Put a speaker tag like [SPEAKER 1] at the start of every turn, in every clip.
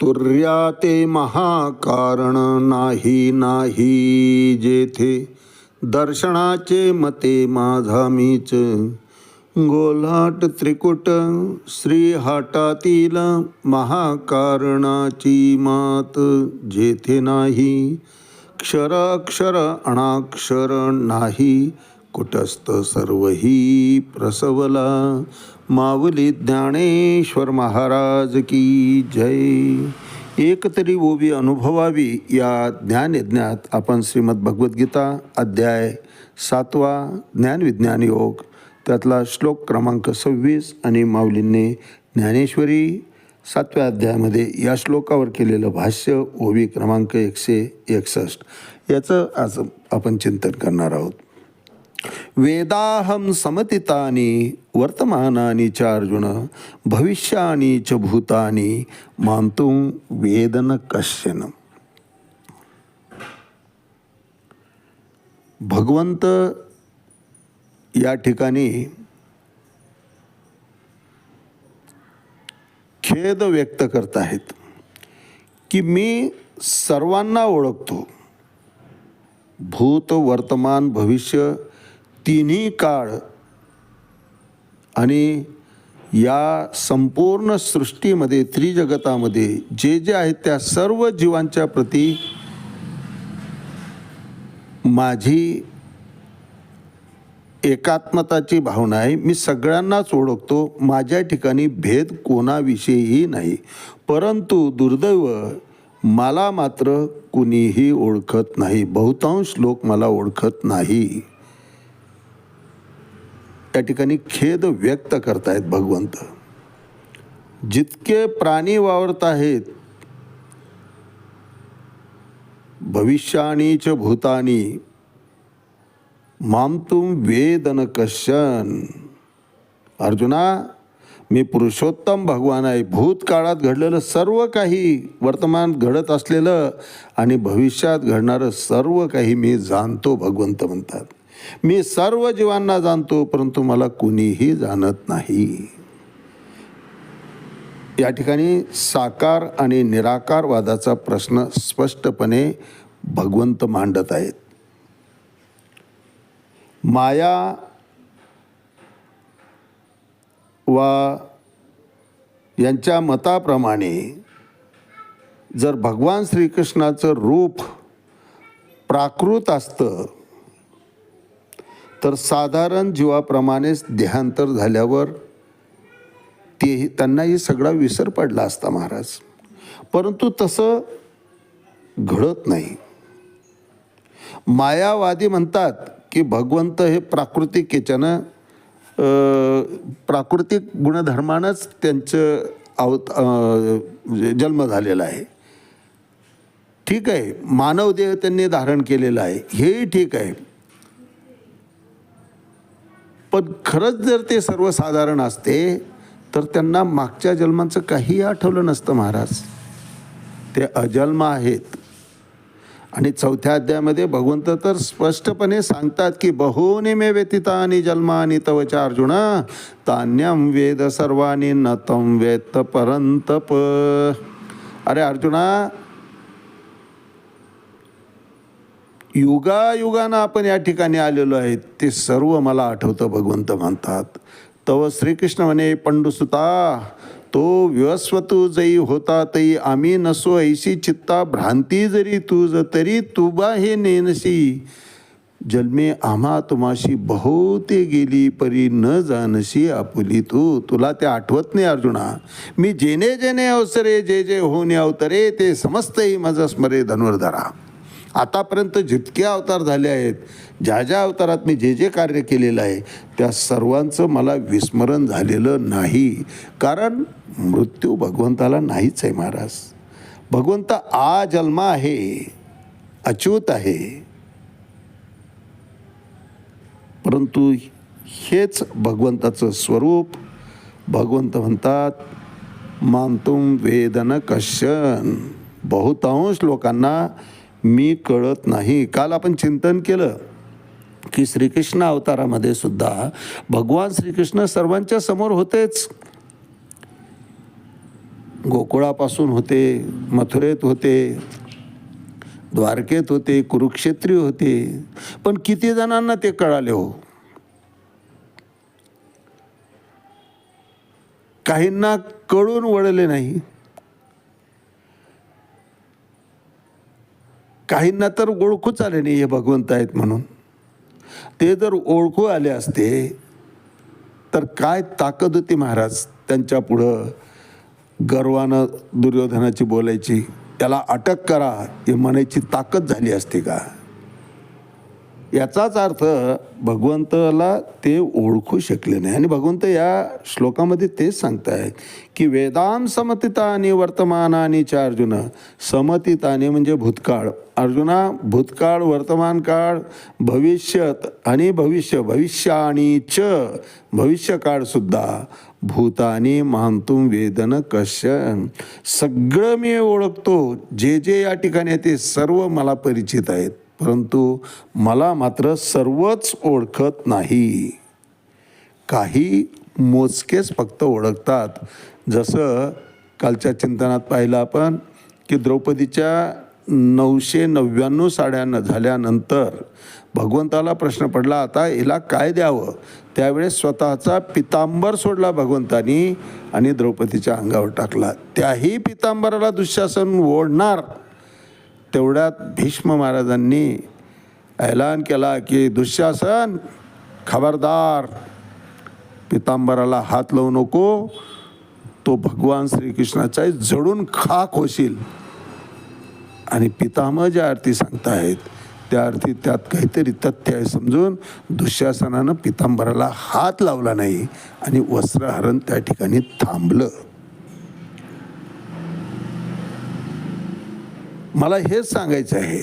[SPEAKER 1] तुर्या ते महाकारण नाही नाही जेथे दर्शनाचे मते माझा मीच. गोलाट त्रिकुट श्रीहाटातील महाकारणाची मात जेथे नाही क्षराक्षर अणाक्षर नाही कुटस्थ सर्वही प्रसवला. माऊली ज्ञानेश्वर महाराज की जय. एकतरी ओबी ओवी अनुभवावी या ज्ञानयज्ञात आपण श्रीमद भगवद्गीता अध्याय सातवा ज्ञानविज्ञान योग. त्यातला श्लोक क्रमांक सव्वीस आणि माऊलींनी ज्ञानेश्वरी सातव्या अध्यायामध्ये या श्लोकावर केलेलं भाष्य ओवी क्रमांक एकशे एकसष्ट. याचं आज आपण चिंतन करणार आहोत. वेदाहम समतितानि वर्तमानानि च अर्जुन भविष्यानि च भूतानि मानतो वेदन कश्चन। भगवंत या ठिकाणी खेद व्यक्त करत आहेत की मी सर्वांना ओळखतो. भूत वर्तमान भविष्य तिन्ही काळ आणि या संपूर्ण सृष्टीमध्ये त्रिजगतामध्ये जे जे आहेत त्या सर्व जीवांच्या प्रती माझी एकात्मताची भावना आहे. मी सगळ्यांनाच ओळखतो. माझ्या ठिकाणी भेद कोणाविषयीही नाही. परंतु दुर्दैव मला मात्र कुणीही ओळखत नाही. बहुतांश लोक मला ओळखत नाही. त्या ठिकाणी खेद व्यक्त करतायत भगवंत. जितके प्राणी वावरत आहेत भविष्यानीच भूतानी मामतुम वेदन कशन अर्जुना मी पुरुषोत्तम भगवान आहे. भूतकाळात घडलेलं सर्व काही वर्तमान घडत असलेलं आणि भविष्यात घडणारं सर्व काही मी जाणतो भगवंत म्हणतात. मी सर्व जीवांना जाणतो परंतु मला कुणीही जाणत नाही. या ठिकाणी साकार आणि निराकारवादाचा प्रश्न स्पष्टपणे भगवंत मांडत आहेत. माया वा यांच्या मताप्रमाणे जर भगवान श्रीकृष्णाचं रूप प्राकृत असतं तर साधारण जीवाप्रमाणेच देहांतर झाल्यावर तेही त्यांनाही सगळा विसर पडला असता महाराज. परंतु तसं घडत नाही. मायावादी म्हणतात की भगवंत हे प्राकृतिक याच्यानं प्राकृतिक गुणधर्मानंच त्यांचं अवत म्हणजे जन्म झालेला आहे. ठीक आहे मानव देह त्यांनी धारण केलेला आहे. हेही ठीक आहे. पण खरंच जर ते सर्वसाधारण असते तर त्यांना मागच्या जन्मांचं काहीही आठवलं नसतं महाराज. ते अजन्म आहेत. आणि चौथ्या अध्यायामध्ये भगवंत तर स्पष्टपणे सांगतात की बहूनी मे व्यतिता आणि जन्मानी तवच्या अर्जुन तान्यम वेद सर्वानी नतम वेत परंतप अरे अर्जुना युगायुगानं आपण या ठिकाणी आलेलो आहे ते सर्व मला आठवतं भगवंत म्हणतात. तव श्रीकृष्ण म्हणे पंडुसुता तो विवस्वतू जई होता तई आम्ही नसो ऐशी चित्ता भ्रांती जरी तुझ तरी तुबा हे नेनसी जन्मे आम्हा तुमाशी बहुते गेली परी न जानशी आपुली तू. तुला ते आठवत नाही अर्जुना. मी जेने जेने अवसरे जे जे होणे अवतरे ते समस्तही माझं स्मरे धनुर्धरा. आतापर्यंत जितके अवतार झाले आहेत ज्या ज्या अवतारात मी जे जे कार्य केलेलं आहे त्या सर्वांचं मला विस्मरण झालेलं नाही. कारण मृत्यू भगवंताला नाहीच आहे महाराज. भगवंत आ जन्म आहे अच्युत आहे. परंतु हेच भगवंताचं स्वरूप. भगवंत म्हणतात मानतुम वेदन कशन बहुतांश लोकांना मी कळत नाही. काल आपण चिंतन केलं की श्रीकृष्ण अवतारामध्ये सुद्धा भगवान श्रीकृष्ण सर्वांच्या समोर होतेच. गोकुळापासून होते मथुरेत होते द्वारकेत होते कुरुक्षेत्री होते. पण किती जणांना ते कळाले हो? काहींना कळून वळले नाही. काहींना तर ओळखूच आले नाही हे भगवंत आहेत म्हणून. ते जर ओळखू आले असते तर काय ताकद होती महाराज त्यांच्या पुढं? गर्वानं दुर्योधनाची बोलायची त्याला अटक करा हे म्हणायची ताकद झाली असते का? याचाच अर्थ भगवंताला ते ओळखू शकले नाही. आणि भगवंत या श्लोकामध्ये तेच सांगतायत की वेदाम समतितानी वर्तमानानी च अर्जुन. समतितानी म्हणजे भूतकाळ. अर्जुना भूतकाळ वर्तमान काळ भविष्यत आणि भविष्य भविष्य आणि च भविष्यकाळसुद्धा भूतानी मानतुम वेदन कश्य. सगळं मी ओळखतो. जे जे या ठिकाणी आहे ते सर्व मला परिचित आहेत. परंतु मला मात्र सर्वच ओळखत नाही. काही मोजकेच फक्त ओळखतात. जसं कालच्या चिंतनात पाहिलं आपण की द्रौपदीच्या नऊशे नव्याण्णव साड्या न झाल्यानंतर भगवंताला प्रश्न पडला आता हिला काय द्यावं? त्यावेळेस स्वतःचा पितांबर सोडला भगवंतानी आणि द्रौपदीच्या अंगावर टाकला. त्याही पितांबराला दुःशासन ओढणार. तेवढ्यात भीष्म महाराजांनी ऐलान केला की दुःशासन खबरदार पितांबराला हात लावू नको तो भगवान श्रीकृष्णाचा जडून खाक होशील. आणि पितामह ज्या अर्थी सांगतायत त्या अर्थी त्यात काहीतरी तथ्य आहे समजून दुःशासनानं पितांबराला हात लावला नाही आणि वस्त्रहरण त्या ठिकाणी थांबलं. मला हेच सांगायचं आहे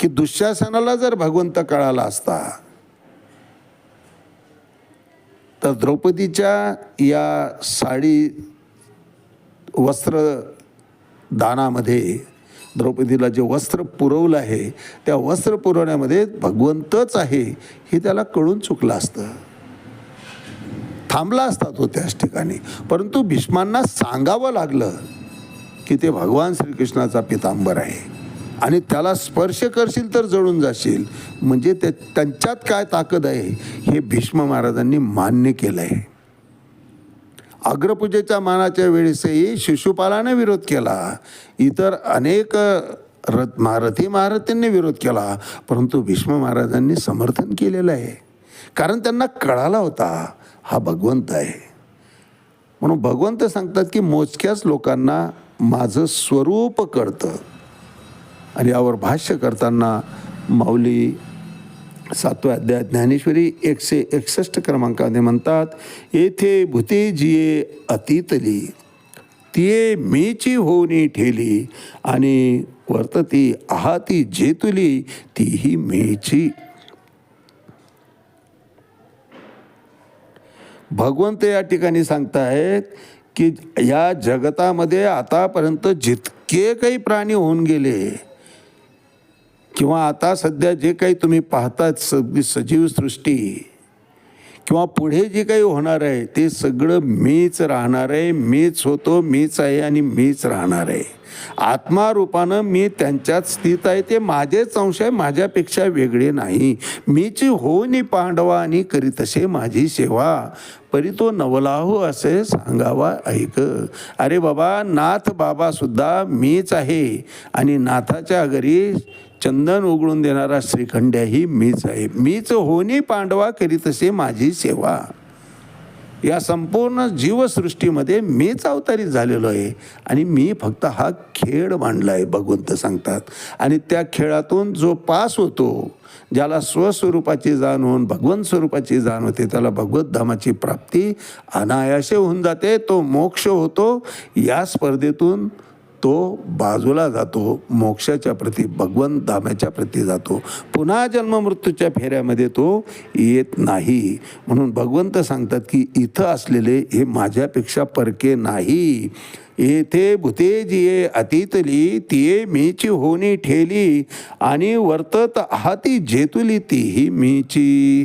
[SPEAKER 1] की दुःशासनाला जर भगवंत कळाला असता तर द्रौपदीच्या या साडी वस्त्र दानामध्ये द्रौपदीला जे वस्त्र पुरवलं आहे त्या वस्त्र पुरवण्यामध्ये भगवंतच आहे हे त्याला कळून चुकलं असतं. थांबला असता तो त्याच ठिकाणी. परंतु भीष्मांना सांगावं लागलं. की ते भगवान श्रीकृष्णाचा पितांबर आहे. आणि त्याला स्पर्श करशील तर जळून जाशील. म्हणजे ते त्यांच्यात काय ताकद आहे हे भीष्म महाराजांनी मान्य केलं आहे अग्रपूजेच्या मानाच्या वेळेसही शिशुपालाने विरोध केला. इतर अनेक रथ महारथी महारथींनी विरोध केला. परंतु भीष्म महाराजांनी समर्थन केलेलं आहे. कारण त्यांना कळाला होता हा भगवंत आहे. म्हणून भगवंत सांगतात की मोजक्याच लोकांना माझं स्वरूप कळतं. आणि यावर भाष्य करताना माऊली सातव्या अध्याय ज्ञानेश्वरी एकशे एकसष्ट क्रमांकामध्ये म्हणतात येथे भूते जिये अतीतली तिये मीची होऊनी ठेली आणि वर्तती आहाती जेतुली तीही मेची. भगवंत या ठिकाणी सांगतायत की या जगतामध्ये आतापर्यंत जितके काही प्राणी होऊन गेले किंवा आता सध्या जे काही तुम्ही पाहतात सगळी सजीव सृष्टी किंवा पुढे जे काही होणार आहे ते सगळं मीच राहणार आहे मीच होतो मीच आहे आणि मीच राहणार आहे. आत्मारूपानं मी त्यांच्यात स्थित आहे ते माझेच अंश आहे माझ्यापेक्षा वेगळे नाही. मीची होनी पांडवा आणि करीत असे माझी सेवा. परी तो नवलाहो असे सांगावा ऐक. अरे बाबा नाथ बाबासुद्धा मीच आहे आणि नाथाच्या घरी चंदन उघडून देणारा श्रीखंड्याही मीच आहे. मीच होनी पांडवा करीत असे माझी सेवा. या संपूर्ण जीवसृष्टीमध्ये मीच अवतारित झालेलो आहे. आणि मी फक्त हा खेळ मांडला आहे भगवंत सांगतात. आणि त्या खेळातून जो पास होतो ज्याला स्वस्वरूपाची जाण होऊन भगवंत स्वरूपाची जाण होते त्याला भगवद्धामाची प्राप्ती अनायासे होऊन जाते तो मोक्ष होतो. या स्पर्धेतून तो बाजूला जातो मोक्षाच्या प्रती भगवंत धामाच्या प्रती जातो. पुन्हा जन्ममृत्यूच्या फेऱ्यामध्ये तो येत नाही. म्हणून भगवंत सांगतात की इथं असलेले हे माझ्यापेक्षा परके नाही. येथे भूते जिये अतीतली तिये मीची होणी ठेली आणि वर्तत हाती जेतुली तीही मीची.